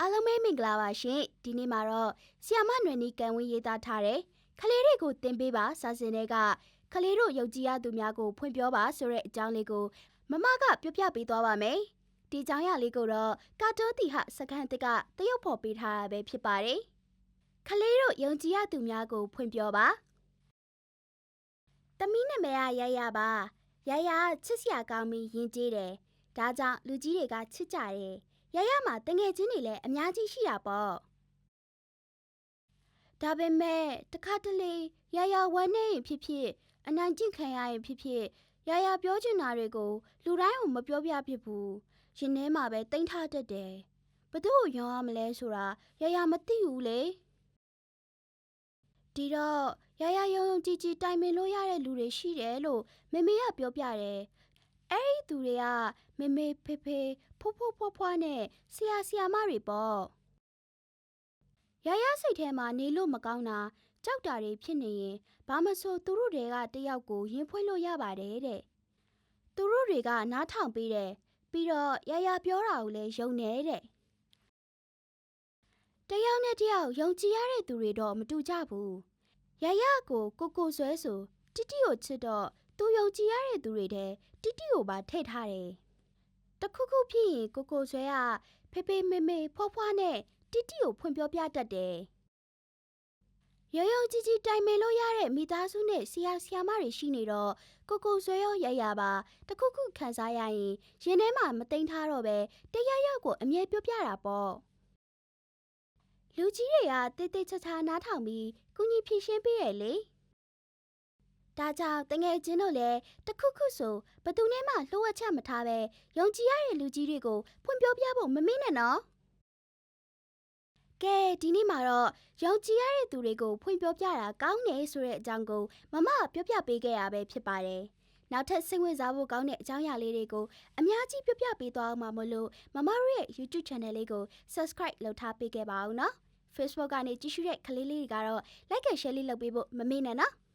အားလုံးပဲမင်္ဂလာပါရှင်ဒီနေ့မှာတော့ဆီယာမနွယ်နီကံဝင်းရေးသားထားတဲ့ကလေးတွေကိုတင်ပေးပါစာစဉ်တွေကကလေးတို့ယုံကြည်ရသူများကိုဖွင့်ပြောပါဆိုတဲ့အကြောင်းလေးကိုမမကပြောပြပေးသွားပါမယ်ဒီအကြောင်းအရာလေးကိုတော့ကာတိုတီဟစကန်တစ်ကတရုတ်ဖော်ပေးထားတာပဲဖြစ်ပါတယ်ကလေးတို့ယုံကြည်ရသူများကိုဖွင့်ပြောပါတမီးနာမည်ကရရပါရရချစ်စရာကောင်းပြီးယဉ်ကျေးတယ်ဒါကြောင့်လူကြီးတွေကချစ်ကြတယ် ရရမှာတငယ်ချင်းတွေလည်းအများကြီးရှိတာပေါ့ဒါပေမဲ့တခါတလေရရဝမ်းနေရင်ဖြစ်ဖြစ်အနိုင်ကျင့်ခံရရင်ဖြစ်ဖြစ်ရရပြောချင်တာတွေကိုလူတိုင်းကိုမပြောပြဖြစ်ဘူးရင်ထဲမှာပဲတိမ့်ထားတတ်တယ်ဘသူ့ကိုရောရမလဲဆိုတာရရမသိဘူးလေဒီတော့ရရယုံယုံကြည်ကြည်တိုင်ပင်လို့ရတဲ့လူတွေရှိတယ်လို့မေမေကပြောပြတယ် အဲ့ဒီသူတွေကမေမေဖေဖေဖိုးဖိုးဖွားဖွားနဲ့ဆရာဆရာမတွေပေါ့ရရစိတ်ထဲမှာနေလို့မကောင်းတာကြောက်တာတွေဖြစ်နေရင်ဘာမဆိုသူတို့တွေကတယောက်ကိုရင်ဖွင့်လို့ရပါတယ်တဲ့သူတို့တွေကနားထောင်ပေးတယ်ပြီးတော့ရရပြောတာကိုလည်းယုံနေတဲ့တယောက်နဲ့တယောက်ယုံကြည်ရတဲ့သူတွေတော့မတူကြဘူးရရကိုကိုကိုဆွဲဆိုတိတိကိုချစ်တော့ သူယုံကြည်ရတဲ့သူတွေတဲ့တိတိကိုပါထည့်ထားတယ်တခုခုဖြစ်ရင်ကိုကိုဆွဲကဖေဖေမေမေဖွားဖွားနဲ့တိတိကိုဖွင့်ပြောပြတတ်တယ်ရရုံကြီးကြီးတိုင်ပင်လို့ရတဲ့မိသားစုနဲ့ဆရာဆရာမတွေရှိနေတော့ကိုကိုဆွဲရောရရပါတခုခုခံစားရရင်ရင်ထဲမှာမသိမ်းထားတော့ပဲတရားရောက်ကိုအမြဲပြောပြတာပေါ့လူကြီးတွေကတိတ်တိတ်ချာချာနားထောင်ပြီးကုညီဖြည့်ရှင်းပေးရလေ ဒါကြောင့်တငယ်ချင်းတို့လည်းတခုခုဆိုဘသူနဲ့မှလှုပ်ဝက်ချက်မထားပဲယုံကြည်ရတဲ့လူကြီးတွေကိုဖွင့်ပြောပြဖို့မမေ့နဲ့နော်ကဲဒီနေ့မှာတော့ယုံကြည်ရတဲ့သူတွေကိုဖွင့်ပြောပြတာကောင်းတယ်ဆိုတဲ့အကြောင်းကိုမမကပြောပြပေးခဲ့ရပဲဖြစ်ပါတယ်။နောက်ထပ်စိတ်ဝင်စားဖို့ကောင်းတဲ့အကြောင်းအရာလေးတွေကိုအများကြီးပြောပြပေးသွားအောင်ပါမလို့မမတို့ရဲ့ YouTube Channel လေးကို Subscribe လုပ်ထားပေးခဲ့ပါဦးနော်။ Facebook ကနေကြည့်ရှုတဲ့ကလေးလေးတွေကတော့ Like and Share လေးလုပ်ပေးဖို့မမေ့နဲ့နော်။